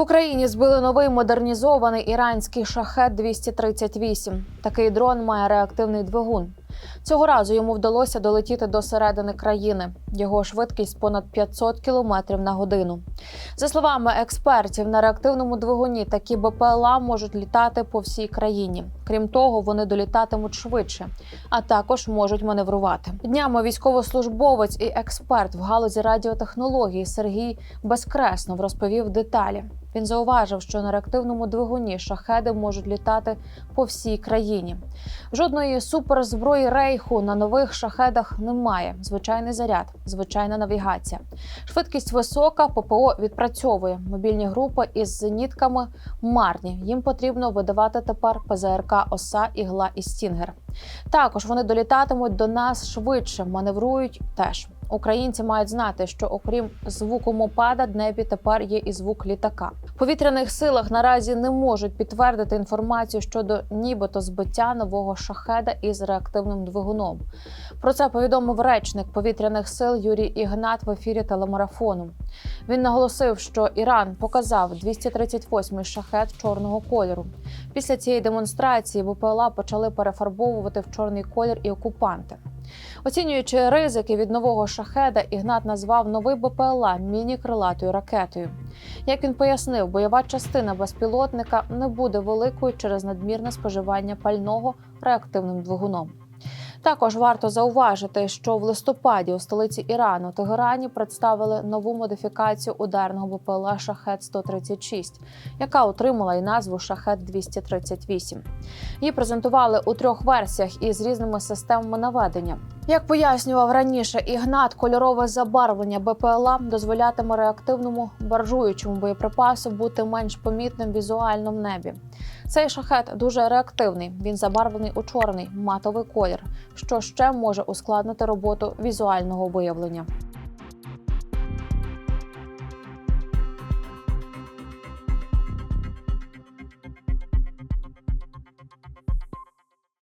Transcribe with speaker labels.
Speaker 1: В Україні збили новий модернізований іранський шахет 238 Такий дрон має реактивний двигун. Цього разу йому вдалося долетіти до середини країни. Його швидкість понад 500 км на годину. За словами експертів, на реактивному двигуні такі БПЛА можуть літати по всій країні. Крім того, вони долітатимуть швидше, а також можуть маневрувати. Днями військовослужбовець і експерт в галузі радіотехнологій Сергій Безкреснов розповів деталі. Він зауважив, що на реактивному двигуні шахеди можуть літати по всій країні. Жодної суперзброї рейху на нових шахедах немає. Звичайний заряд, звичайна навігація. Швидкість висока, ППО відпрацьовує. Мобільні групи із зенітками марні. Їм потрібно видавати тепер ПЗРК Оса, Ігла і Стінгер. Також вони долітатимуть до нас швидше, маневрують теж. Українці мають знати, що окрім звуку мопада, в небі тепер є і звук літака. В повітряних силах наразі не можуть підтвердити інформацію щодо нібито збиття нового шахеда із реактивним двигуном. Про це повідомив речник повітряних сил Юрій Ігнат в ефірі телемарафону. Він наголосив, що Іран показав 238-й шахет чорного кольору. Після цієї демонстрації БПЛА почали перефарбовувати в чорний колір і окупанти. Оцінюючи ризики від нового шахеда, Ігнат назвав новий БПЛА міні-крилатою ракетою. Як він пояснив, бойова частина безпілотника не буде великою через надмірне споживання пального реактивним двигуном. Також варто зауважити, що в листопаді у столиці Ірану Тегерані представили нову модифікацію ударного БПЛА Шахет 136 яка отримала і назву Шахет 238 Її презентували у трьох версіях із різними системами наведення. Як пояснював раніше, Ігнат, кольорове забарвлення БПЛА дозволятиме реактивному баржуючому боєприпасу бути менш помітним візуально в небі. Цей шахет дуже реактивний. Він забарвлений у чорний матовий колір, що ще може ускладнити роботу візуального виявлення.